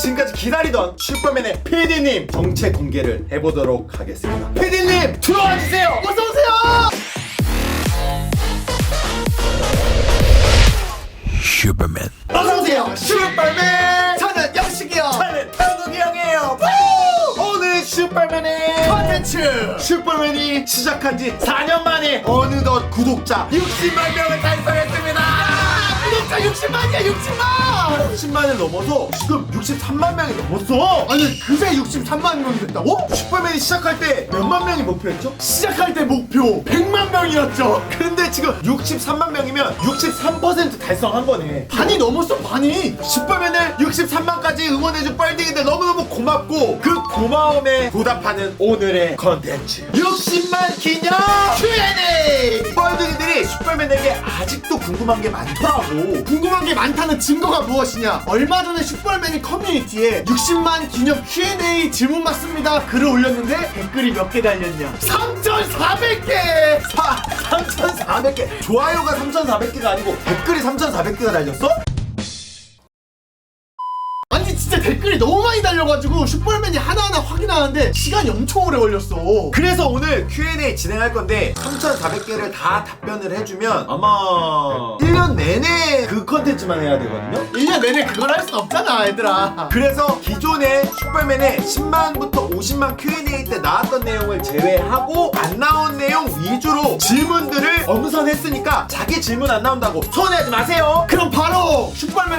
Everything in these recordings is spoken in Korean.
지금까지 기다리던 슈퍼맨의 PD님 정체 공개를 해보도록 하겠습니다. PD님 들어와 주세요. 어서 오세요. 슈퍼맨 어서 오세요. 슈퍼맨. 저는 영식이요. 저는 한국이 형이에요. 오늘 슈퍼맨의 컨텐츠 슈퍼맨이 시작한 지 4년 만에 어느덧 구독자 60만 명을 달성했습니다. 구독자 60만이야 60만. 10만을 넘어서 지금 63만 명이 넘었어. 아니 그새 63만 명이 됐다고? 슈퍼맨이 시작할 때 몇만 명이 목표였죠? 시작할 때 목표 100만 명이었죠. 근데 지금 63만 명이면 63% 달성한 거네. 반이 넘었어 반이. 슈퍼맨을 63만까지 응원해준 뻘둥이들 너무너무 고맙고 그 고마움에 보답하는 오늘의 컨텐츠 60만 기념 Q&A 뻘둥이들이 슈퍼맨에게 아직도 궁금한 게 많더라고 궁금한 게 많다는 증거가 무엇이냐? 얼마 전에 슈퍼맨이 커뮤니티에 60만 기념 Q&A 질문 받습니다 글을 올렸는데 댓글이 몇 개 달렸냐? 3,400개! 3,400개 좋아요가 3,400개가 아니고 댓글이 3,400개가 달렸어? 많이 달려가지고 슈퍼맨이 하나하나 확인하는데 시간이 엄청 오래 걸렸어. 그래서 오늘 Q&A 진행할 건데 3,400개를 다 답변을 해주면 아마 1년 내내 그 컨텐츠만 해야 되거든요 1년 내내 그걸 할 순 없잖아 얘들아. 그래서 기존에 슈퍼맨의 10만부터 50만 Q&A 때 나왔던 내용을 제외하고 안 나온 내용 위주로 질문들을 엄선했으니까 자기 질문 안 나온다고 서운해하지 마세요 그럼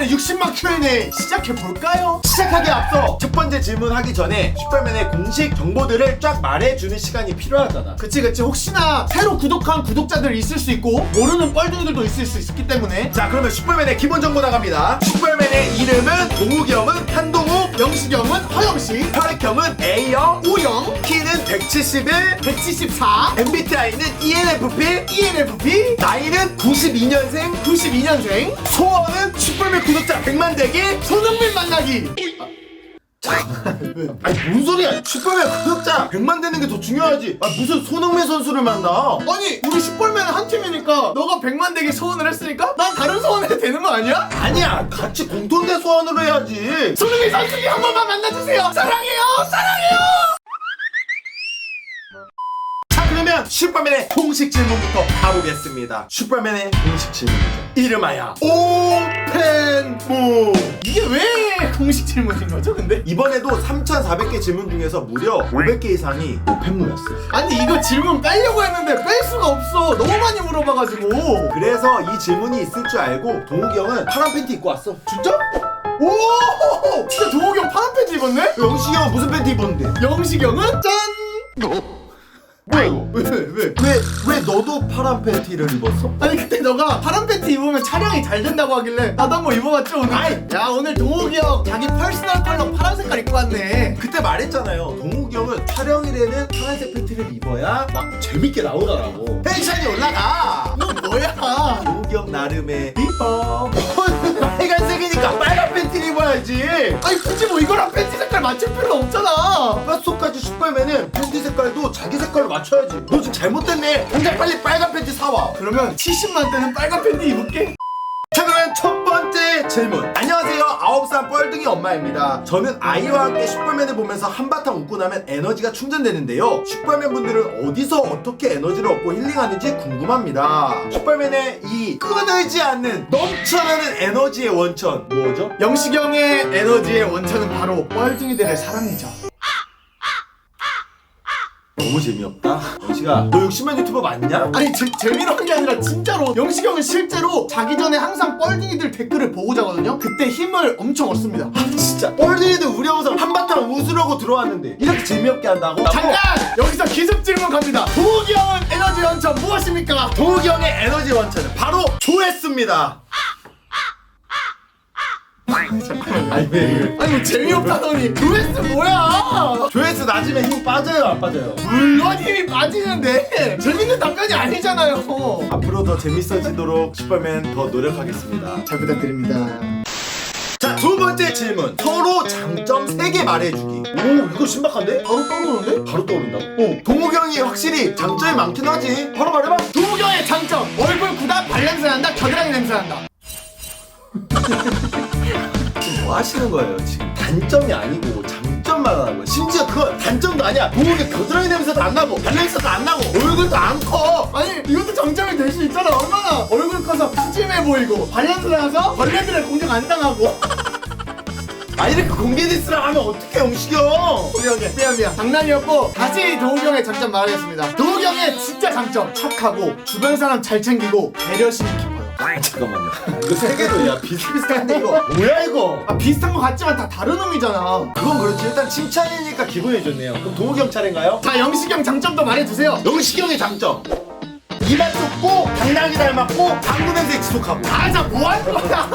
슈퍼맨의 60만 Q&A 시작해 볼까요? 시작하기 앞서 첫 번째 질문 하기 전에 슈퍼맨의 공식 정보들을 쫙 말해주는 시간이 필요하잖아. 그치 그치. 혹시나 새로 구독한 구독자들 있을 수 있고 모르는 뻘둥이들도 있을 수 있기 때문에. 자 그러면 슈퍼맨의 기본 정보 나갑니다. 슈퍼맨의 이름은 동욱이 형은 한동욱 영식이 형은 허영식 혈액형은 A형 우영 키는 171 174 MBTI는 ENFP ENFP 나이는 92년생 92년생 소원은 슈퍼맨 구독자 100만 되기 손흥민 만나기. 아니 뭔 소리야? 슈퍼맨 구독자 100만 되는 게 더 중요하지. 아 무슨 손흥민 선수를 만나? 아니 우리 슈퍼맨은 한 팀이니까 너가 100만 되기 소원을 했으니까 난 다른 소원해도 되는 거 아니야? 아니야 같이 공통대 소원으로 해야지. 손흥민 선수님 한 번만 만나주세요. 사랑해요 사랑해요! 자 그러면 슈퍼맨의 공식 질문부터 가보겠습니다 슈퍼맨의 공식 질문이죠 이름하여 오펜무 이게 왜 공식 질문인 거죠 근데? 이번에도 3,400개 질문 중에서 무려 500개 이상이 오펜무였어 아니 이거 질문 빼려고 했는데 뺄 수가 없어 너무 많이 물어봐가지고 그래서 이 질문이 있을 줄 알고 동욱이 형은 파란 팬티 입고 왔어 진짜? 오 진짜 동욱이 형 파란 팬티 입었네? 영식이 형 무슨 팬티 입었는데? 영식이 형은 짠! 뭐야 이거? 왜? 왜? 왜? 왜 너도 파란 팬티를 입었어? 아니 그때 너가 파란 팬티 입으면 촬영이 잘 된다고 하길래 나도 한번 입어봤죠 오늘 아이. 야 오늘 동욱이 형 자기 퍼스널 컬러 파란 색깔 입고 왔네 그때 말했잖아요 동욱이 형은 촬영일에는 파란색 팬티를 입어야 막 재밌게 나오더라고 텐션이 올라가 너 뭐야 동욱이 형 나름의 비법 빨간색이니까 빨간 팬티를 입어야지 아니 굳이 뭐 이거랑 팬티 맞출 필요 없잖아. 뼛속까지 슈퍼맨은 팬티 색깔도 자기 색깔로 맞춰야지. 너 지금 잘못됐네. 당장 빨리 빨간 팬티 사와. 그러면 70만 대는 빨간 팬티 입을게 질문. 안녕하세요. 9살 뻘둥이 엄마입니다. 저는 아이와 함께 슈퍼맨을 보면서 한바탕 웃고 나면 에너지가 충전되는데요. 슈퍼맨 분들은 어디서 어떻게 에너지를 얻고 힐링하는지 궁금합니다. 슈퍼맨의 이 끊이지 않는 넘쳐나는 에너지의 원천. 뭐죠? 영식이 형의 에너지의 원천은 바로 뻘둥이들의 사랑이죠 너무 재미없다 영식아 너 60만 유튜버 맞냐? 아니 제, 재미로운 게 아니라 진짜로 영식이 형은 실제로 자기 전에 항상 뻘둥이들 댓글을 보고 자거든요 그때 힘을 엄청 얻습니다 진짜 뻘둥이들 우리 영상 한바탕 웃으려고 들어왔는데 이렇게 재미없게 한다고? 잠깐! 여기서 기습 질문 갑니다 동욱이 형은 에너지 원천 무엇입니까? 동욱이 형의 에너지 원천은 바로 조회수입니다 아니 왜, 왜? 아니 뭐 재미없다더니 조회수 뭐야? 조회수 낮으면 힘 빠져요 안 빠져요? 물론 힘이 빠지는데 재밌는 답변이 아니잖아요. 앞으로 더 재밌어지도록 슈퍼맨 더 노력하겠습니다. 잘 부탁드립니다. 자 두 번째 질문. 서로 장점 3개 말해주기. 오 이거 신박한데? 바로 떠오르는데? 바로 떠오른다고? 어. 동욱이 형이 확실히 장점이 많긴 하지. 바로 말해봐. 형의 장점. 얼굴 구다 발냄새 난다 겨드랑이 냄새 난다 지금 뭐 하시는 거예요 지금? 단점이 아니고 장점만 하는 거예요. 심지어 그건 단점도 아니야. 동욱이 겨드랑이 냄새도 안 나고 발 냄새도 안 나고 얼굴도 안 커. 아니 이것도 장점이 될 수 있잖아. 얼마나 얼굴 커서 푸짐해 보이고 발 냄새 나서 벌레들의 공격 안 당하고. 아 이렇게 공개 디스를 하면 영식이 형 우리 형님 미안 미안. 장난이었고 다시 형의 장점 말하겠습니다. 형의 진짜 장점. 착하고 주변 사람 잘 챙기고 배려심이 깊어요 아, 잠깐만요. 이거 세 개로 야 비슷비슷한데 이거. 뭐야 이거? 아 비슷한 것 같지만 다 다른 놈이잖아. 그건 그렇지. 일단 칭찬이니까 기분이 좋네요. 그럼 형 차례인가요? 자 영식이 형 장점도 말해주세요. 영식이 형의 장점. 이마 좁고 당나귀 닮았고 방구 냄새 지속하고. 아자 뭐하는 거야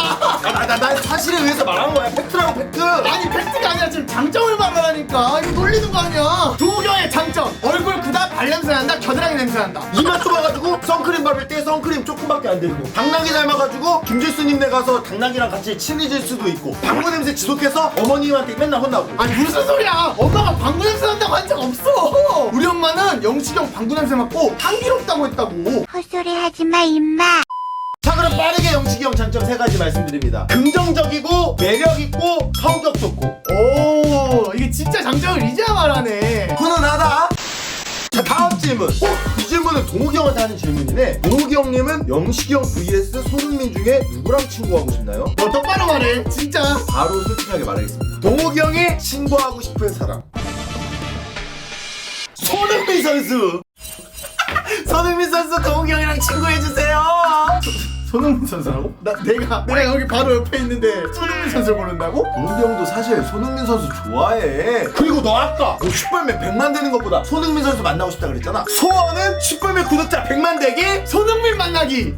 나나 나 사실에 의해서 말한 거야. 팩트라고 팩트. 아니 팩트가 아니라 지금 장점을 말하라니까. 이거 놀리는 거 아니야. 형의 장점. 얼굴 크다 발냄새 난다 겨드랑이 냄새 난다. 이마 좁아가지고 선크림 바를 때 선크림 조금밖에 안 되고 당나귀 닮아가지고 김질수님네 가서 당나귀랑 같이 친해질 수도 있고 방구 냄새 지속해서 어머님한테 맨날 혼나고. 아니 무슨 소리야? 엄마가 방구 냄새 난다고 한 적 없어. 우리 엄마는 영식이 형 방구 냄새 맡고 향기롭다고 했다고. 헛소리 하지 마, 임마. 자 그럼 빠르게 영식이 형 장점 세 가지 말씀드립니다. 긍정적이고 매력 있고 성격 좋고. 오 이게 진짜 장점을 이제야 말하네. 훈훈하다. 자 다음 질문. 어? 이 질문은 동욱이 형한테 하는 질문이네. 동욱이 형님은 영식이 형 vs 손흥민 중에 누구랑 친구하고 싶나요? 너 똑바로 말해 진짜. 바로 솔직하게 말하겠습니다. 동욱이 형이 친구하고 싶은 사람. 손흥민 선수. 손흥민 선수 동욱이 형이랑 친구해주세요 손흥민 선수라고? 나 내가 내가 여기 바로 옆에 있는데 손흥민 선수 모른다고? 동욱이 형도 사실 손흥민 선수 좋아해 그리고 너 아까 너 슈퍼맨 100만 되는 것보다 손흥민 선수 만나고 싶다 그랬잖아 소원은 슈퍼맨 구독자 100만 되기 손흥민 만나기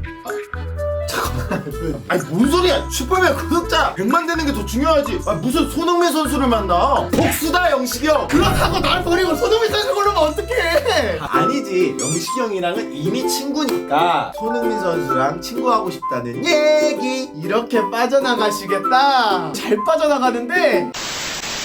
아니 뭔 소리야? 슈퍼맨 구독자 100만 되는 게 더 중요하지. 아, 무슨 손흥민 선수를 만나? 복수다 영식이 형. 그렇다고 날 버리고 손흥민 선수 고르면 어떡해? 아니지. 영식이 형이랑은 이미 친구니까 손흥민 선수랑 친구하고 싶다는 얘기. 이렇게 빠져나가시겠다. 잘 빠져나가는데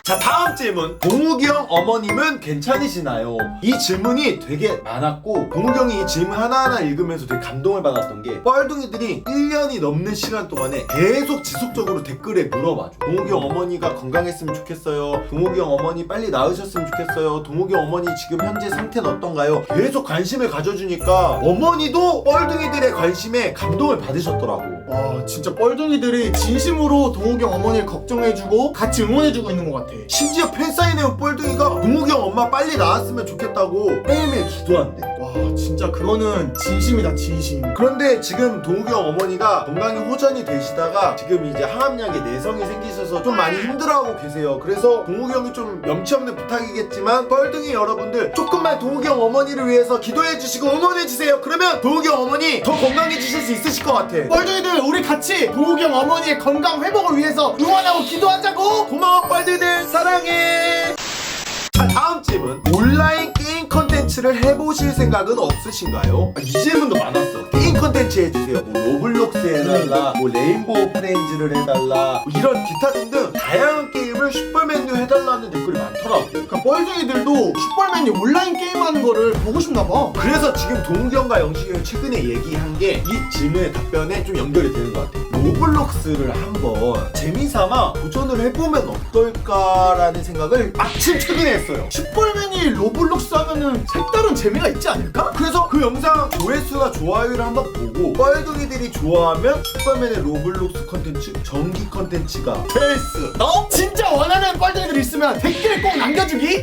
자 다음 질문. 동욱이 형 어머님은 괜찮으시나요? 이 질문이 되게 많았고 동욱이 형이 이 질문 하나하나 읽으면서 되게 감동을 받았던 게 뻘둥이들이 1년이 넘는 시간 동안에 계속 지속적으로 댓글에 물어봐줘. 동욱이 형 어머니가 건강했으면 좋겠어요. 동욱이 형 어머니 빨리 나으셨으면 좋겠어요. 동욱이 형 어머니 지금 현재 상태는 어떤가요? 계속 관심을 가져주니까 어머니도 뻘둥이들의 관심에 감동을 받으셨더라고. 와 진짜 뻘둥이들이 진심으로 동욱이 형 어머니를 걱정해주고 같이 응원해주고 있는 것 같아 심지어 팬사인회 뻘둥이가 동욱이 형 엄마 빨리 나았으면 좋겠다고 매일매일 기도한대 와 진짜 그거는 진심이다 진심 그런데 지금 동욱이 형 어머니가 건강이 호전이 되시다가 지금 이제 항암약에 내성이 생기셔서 좀 많이 힘들어하고 계세요. 그래서 동욱이 형이 좀 염치 없는 부탁이겠지만 뻘둥이 여러분들 조금만 동욱이 형 어머니를 위해서 기도해 주시고 응원해 주세요. 그러면 동욱이 형 어머니 더 건강해지실 수 있으실 것 같아. 뻘둥이들 우리 같이 동욱이 형 어머니의 건강 회복을 위해서 응원하고 기도하자고 고마워 뻘둥이들 사랑해. 자 다음 질문 온라인 게임 컨텐츠를 해보실 생각은 없으신가요? 아, 이 질문도 많았어 게임 컨텐츠 해주세요. 뭐 로블록스 해달라 뭐 레인보우 프렌즈를 해달라 뭐 이런 기타 등등 다양한 게임을 슈퍼맨도 해달라는 댓글이 많더라고 그러니까 뻘둥이들도 슈퍼맨이 온라인 게임하는 거를 보고 싶나 봐. 그래서 지금 동욱이 형과 영식이 형이 최근에 얘기한 게 이 질문의 답변에 좀 연결이 되는 것 같아 로블록스를 한번 재미삼아 도전을 해보면 어떨까라는 생각을 마침 최근에 했어요. 슈퍼맨이 로블록스 하면은 색다른 재미가 있지 않을까? 그래서 그 영상 조회수나 좋아요를 한번 보고 뻘둥이들이 좋아하면 슈퍼맨의 로블록스 컨텐츠 정기 컨텐츠가 필수. 너 진짜 원하는 뻘둥이들 있으면 댓글에 꼭 남겨주기?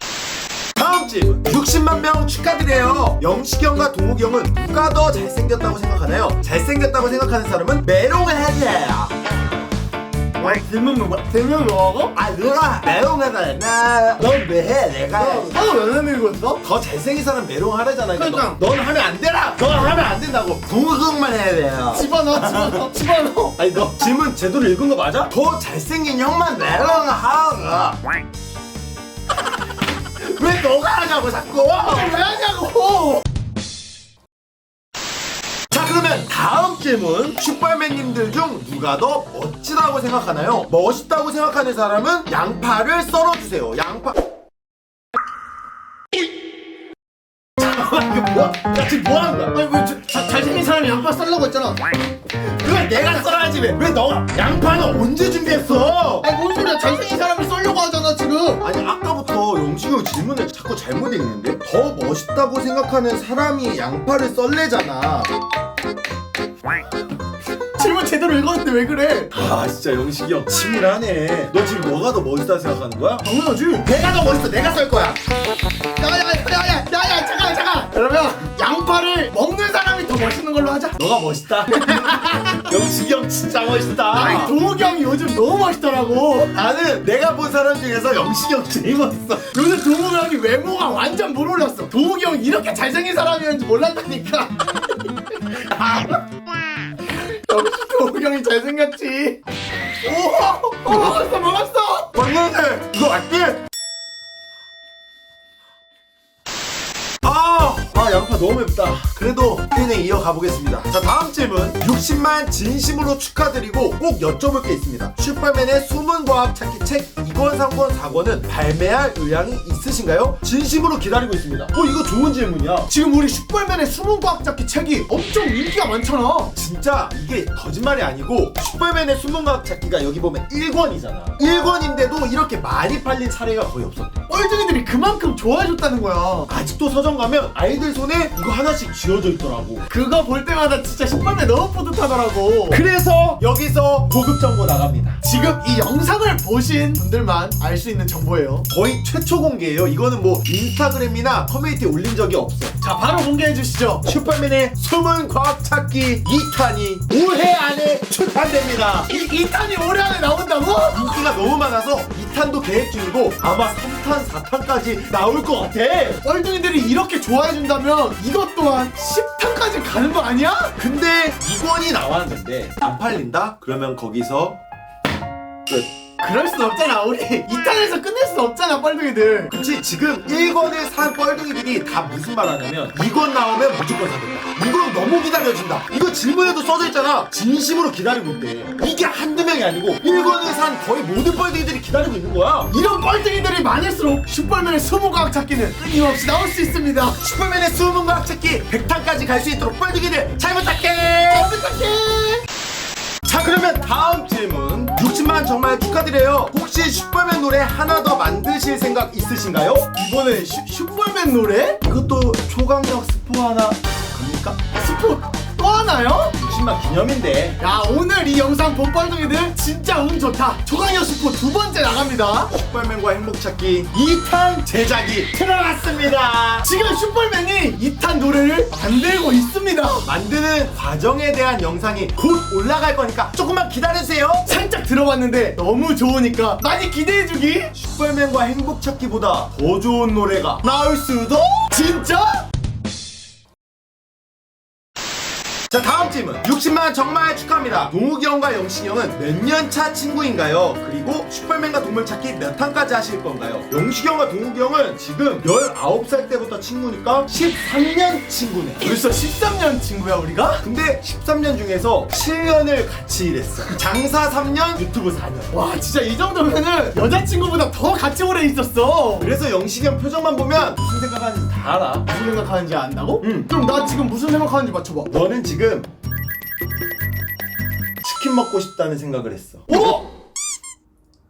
다음 질문. 60만 명 축하드려요. 영식이 형과 동욱이 형은 누가 더 잘생겼다고 생각하나요? 잘생겼다고 생각하는 사람은 메롱을 해줘 요와 질문 뭐 질문 뭐하고? 아 누가 메롱하다 넌왜 해? 내가 해. 하고 연애 밀고 있어? 더 잘생긴 사람 메롱 하래잖아 그러니까. 넌 하면 안 되라 넌 하면 안 된다고 형만 해야 돼요 집어넣어 집어넣어 집어넣어 아니 너 질문 제대로 읽은 거 맞아? 더 잘생긴 형만 하가 왜 너가 하냐고 자꾸 왜 하냐고 자 그러면 다음 질문 슈퍼맨님들 중 누가 더 멋지다고 생각하나요? 멋있다고 생각하는 사람은 양파를 썰어주세요 양파 이거 뭐야? 야 지금 뭐 하는 거야? 아니 왜 저, 자, 잘생긴 사람이 양파 썰라고 했잖아 그걸 내가 써야지 왜? 왜 너가 양파는 언제 준비했어? 아니 뭔 소리야 잘생긴 사람을 썰려고 하잖아 지금 아니 아까부터 영식이 형 질문을 자꾸 잘못 읽는데 더 멋있다고 생각하는 사람이 양파를 썰래잖아 질문 제대로 읽었는데 왜 그래? 아 진짜 영식이 형 치밀하네. 너 지금 뭐가 더 멋있다 생각하는 거야? 당연하지. 내가 더 멋있어. 내가 썰 거야. 야야야야야야 잠깐 잠깐 그러면 양파를 먹는 사람이 더 멋있는 걸로 하자. 너가 멋있다. 영식이 형 진짜 멋있다. 아니 동욱이 형이 요즘 너무 멋있더라고. 나는 내가 본 사람 중에서 영식이 형 제일 멋있어. 요새 동욱이 형이 외모가 완전 물 올랐어. 동욱이 형이 이렇게 잘생긴 사람이었는지 몰랐다니까 역시 형이 잘생겼지 오 먹었어 먹었어 박명재 이거 맞지? 아, 아 양파 너무 맵다. 그래도 Q&A 이어가 보겠습니다. 자 다음 질문 60만 진심으로 축하드리고 꼭 여쭤볼 게 있습니다. 슈퍼맨의 숨은 과학 찾기 책 2권 3권 4권은 발매할 의향이 있으신가요? 진심으로 기다리고 있습니다. 어 이거 좋은 질문이야. 지금 우리 슈퍼맨의 숨은 과학 잡기 책이 엄청 인기가 많잖아 진짜 이게 거짓말이 아니고 슈퍼맨의 숨은 과학 찾기가 여기 보면 1권이잖아. 1권인데도 이렇게 많이 팔린 사례가 거의 없었대. 뻘둥이들이 그만큼 좋아해줬다는 거야 아직도 서점 가면 아이들 손에 이거 하나씩 쥐어져 있더라고. 그거 볼 때마다 진짜 슈퍼맨 너무 뿌듯하더라고 그래서 여기서 고급 정보 나갑니다. 지금 이 영상을 보신 분들만 알 수 있는 정보예요 거의 최초 공개예요. 이거는 뭐 인스타그램이나 커뮤니티에 올린 적이 없어. 자 바로 공개해 주시죠 슈퍼맨의 숨은 과학 찾기 2탄이 올해 안에 출판됩니다. 이 2탄이 올해 안에 나온다고? 인기가 너무 많아서 2탄도 계획 중이고 아마 3탄, 4탄까지 나올 것 같아. 뻘둥이들이 이렇게 좋아해 준다면 이것 또한 10탄까지 가는 거 아니야? 근데 2권이 나왔는데 안 팔린다? 그러면 거기서 끝. 그럴 순 없잖아. 우리 2탄에서 끝낼 순 없잖아 뻘둥이들. 그치 지금 1권을 산 뻘둥이들이 다 무슨 말 하냐면 2권 나오면 무조건 사겠다. 이건 너무 기다려진다. 이거 질문에도 써져 있잖아. 진심으로 기다리고 있대. 이게 한두 명이 아니고 1권을 산 거의 모든 뻘둥이들이 기다리고 있는 거야. 이런 뻘둥이들이 많을수록 슈퍼맨의 수모과학 찾기는 끊임없이 나올 수 있습니다. 슈퍼맨의 수문 과학 찾기 100탄까지 갈 수 있도록 뻘둥이들 잘 부탁해. 잘 부탁해. 자 그러면 다음 질문 60만 정말 축하드려요 혹시 슈퍼맨 노래 하나 더 만드실 생각 있으신가요? 이번에 슈, 슈퍼맨 노래? 이것도 초강력 스포 하나 갑니까? 스포 또 하나요? 60만 기념인데 야 오늘 이 영상 본 뻘둥이들 진짜 운 좋다 초강력 스포 두 번째 나갑니다 슈퍼맨과 행복찾기 2탄 제작이 들어갔습니다. 지금 슈퍼맨이 2탄 노래를 만들고 있습니다 만드는 과정에 대한 영상이 곧 올라갈 거니까 조금만 기다려주세요. 살짝 들어봤는데 너무 좋으니까 많이 기대해주기 슈퍼맨과 행복찾기보다 더 좋은 노래가 나올 수도? 진짜? 자 다음 질문 60만 정말 축하합니다 동욱이 형과 영식이 형은 몇 년 차 친구인가요? 그리고 슈퍼맨과 동물 찾기 몇 탄까지 하실 건가요? 영식이 형과 동욱이 형은 지금 19살 때부터 친구니까 13년 친구네 벌써 13년 친구야 우리가? 근데 13년 중에서 7년을 같이 일했어 장사 3년 유튜브 4년 와 진짜 이 정도면은 여자친구보다 더 같이 오래 있었어 그래서 영식이 형 표정만 보면 무슨 생각하는지 다 알아 무슨 생각하는지 안다고? 응. 그럼 나 지금 무슨 생각하는지 맞춰봐 너는 지금 치킨 먹고 싶다는 생각을 했어. 오!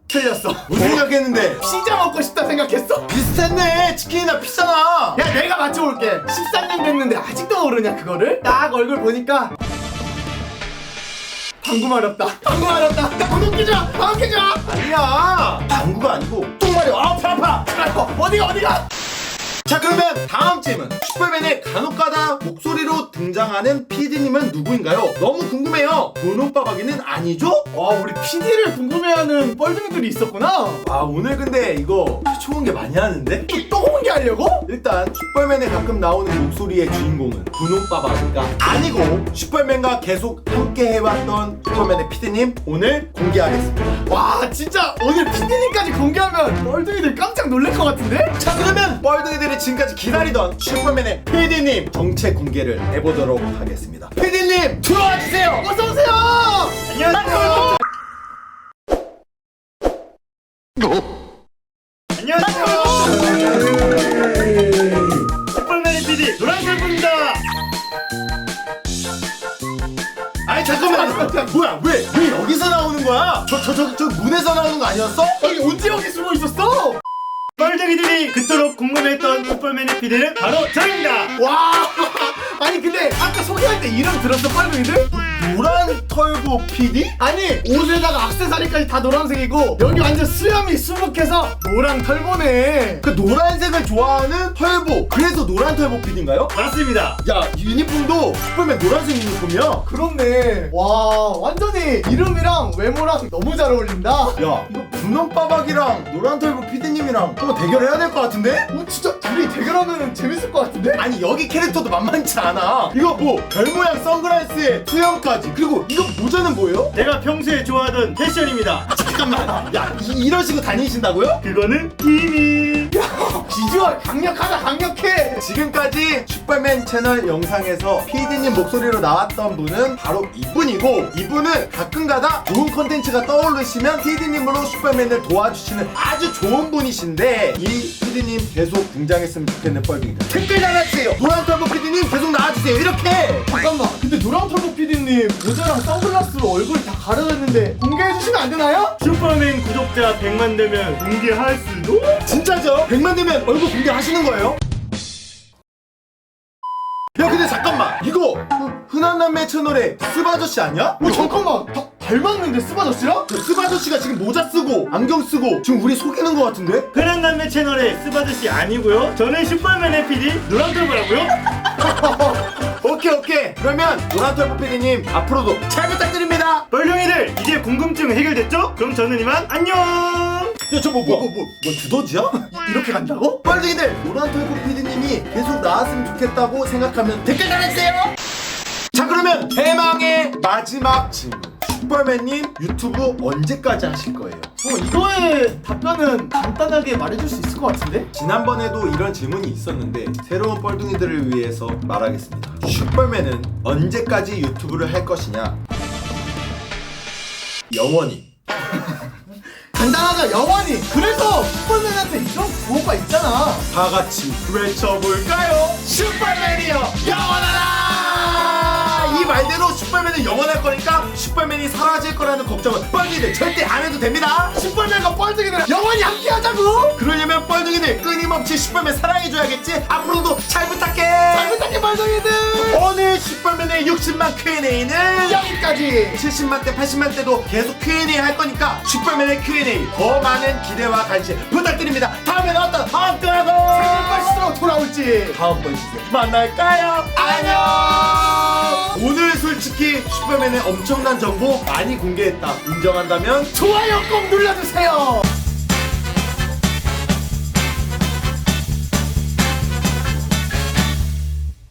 틀렸어. 무슨 생각했는데? 피자 먹고 싶다 생각했어? 비슷했네. 치킨이나 피자나. 야 내가 맞춰볼게. 13년 됐는데 아직도 모르냐 그거를? 딱 얼굴 보니까. 방금 알았다. 방금 알았다. 구독해줘 방금해줘 아니야. 방구가 아니고. 똥말이야 아배 아파. 어디가 어디가 자 그러면 다음 질문 슈퍼맨의 간혹가다 목소리로 등장하는 PD님은 누구인가요? 너무 궁금해요 돈오빠박이는 아니죠? 와 우리 PD를 궁금해하는 뻘둥이들이 있었구나 아 오늘 근데 이거 좋은 게 많이 하는데? 또 공개 하려고? 일단 슈퍼맨에 가끔 나오는 목소리의 주인공은 분홍빠바가 아니고 슈퍼맨과 계속 함께 해왔던 슈퍼맨의 피디님 오늘 공개하겠습니다 와 진짜 오늘 PD님까지 공개하면 뻘둥이들 깜짝 놀랄 것 같은데? 자 그러면 뻘둥이들이 지금까지 기다리던 슈퍼맨의 PD님 정체 공개를 해보도록 하겠습니다. PD님 들어와 주세요. 어서 오세요. 안녕하세요. 안녕하세요. 슈퍼맨의 PD 노란설입니다. 아니 잠깐만. 야, 뭐야 왜? 왜 여기서 나오는 거야? 저 저 저 저 문에서 나오는 거 아니었어? 아니 언제 여기 숨어 있었어? 뻘둥이들이 그토록 궁금했던 슈퍼맨의 피디는 바로 저입니다. 와 아니 근데 아까 소개할 때 이름 들었어 뻘둥이들? 노란 털보 PD? 아니 옷에다가 악세사리까지 다 노란색이고 여기 완전 수염이 수북해서 노랑 털보네 그 노란색을 좋아하는 털보 그래서 노란 털보 PD인가요? 맞습니다. 야 유니폼도 슈퍼맨 노란색 유니폼이야 그렇네 와 완전히 이름이랑 외모랑 너무 잘 어울린다 야 이거 분홍 빠박이랑 노란 털보 PD님이랑 한번 대결해야 될 것 같은데? 어, 진짜 둘이 대결하면 재밌을 것 같은데? 아니 여기 캐릭터도 만만치 않아 이거 뭐 별 모양 선글라스에 투영까지 그리고 이거 모자는 뭐예요? 제가 평소에 좋아하던 패션입니다. 잠깐만 야 이, 런 식으로 다니신다고요? 그거는 비밀. 비주얼 강력하다 강력해 지금까지 슈퍼맨 채널 영상에서 PD님 목소리로 나왔던 분은 바로 이분이고 이분은 가끔가다 좋은 컨텐츠가 떠오르시면 PD님으로 슈퍼맨을 도와주시는 아주 좋은 분이신데 이 PD님 계속 등장했으면 좋겠는 뻘둥이들 댓글 달아주세요 노란 털보 PD님 계속 나 와주세요 이렇게 잠깐만 근데 노랑털보 PD님 모자랑 선글라스로 얼굴 다 가려졌는데 공개해주시면 안 되나요? 슈퍼맨 구독자 100만 되면 공개할 수도? 진짜죠? 100만 되면 얼굴 공개하시는 거예요? 야 근데 잠깐만 이거 그 흔한 남매 채널의 스바저씨 아니야? 어 잠깐만 다 닮았는데 스바저씨랑? 그 스바저씨가 지금 모자 쓰고 안경 쓰고 지금 우리 속이는 거 같은데? 흔한 남매 채널의 스바드씨 아니고요. 저는 슈퍼맨의 PD 노란털보라고요. 오케이 오케이 그러면 노란털보 PD님 앞으로도 잘 부탁드립니다 뻘둥이들 이제 궁금증 해결됐죠? 그럼 저는 이만 안녕. 야저뭐 뭐, 뭐, 뭐, 뭐 두더지야? 이렇게 간다고? 뻘둥이들 노란털보 PD님이 계속 나왔으면 좋겠다고 생각하면 댓글 달아주세요 자 그러면 대망의 마지막 질문 슈퍼맨님 유튜브 언제까지 하실 거예요? 어 이거의 답변은 간단하게 말해줄 수 있을 것 같은데? 지난번에도 이런 질문이 있었는데 새로운 뻘둥이들을 위해서 말하겠습니다. 슈퍼맨은 언제까지 유튜브를 할 것이냐? 영원히. 간단하다 영원히 그래서 슈퍼맨한테 이런 구호가 있잖아 다 같이 외쳐볼까요? 슈퍼맨이여 영원하라! 이 말대로 슈퍼맨은 영원할 거니까 슈퍼맨이 사라질 거라는 걱정은 뻘둥이들 절대 안 해도 됩니다. 슈퍼맨과 뻘둥이들 영원히 함께하자고 그러려면 뻘둥이들 끊임없이 슈퍼맨 사랑해줘야겠지? 앞으로도 잘 부탁해! 잘 부탁해 뻘둥이들 오늘 슈퍼맨의 60만 Q&A는 여기까지 70만 대, 80만 대도 계속 Q&A 할 거니까 슈퍼맨의 Q&A 더 많은 기대와 관심 부탁드립니다. 다음엔 어떤 엉뚱하고 돌아올지 다음번 시즌 만날까요? 안녕! 오늘 솔직히 슈퍼맨의 엄청난 정보 많이 공개했다. 인정한다면 좋아요 꼭 눌러주세요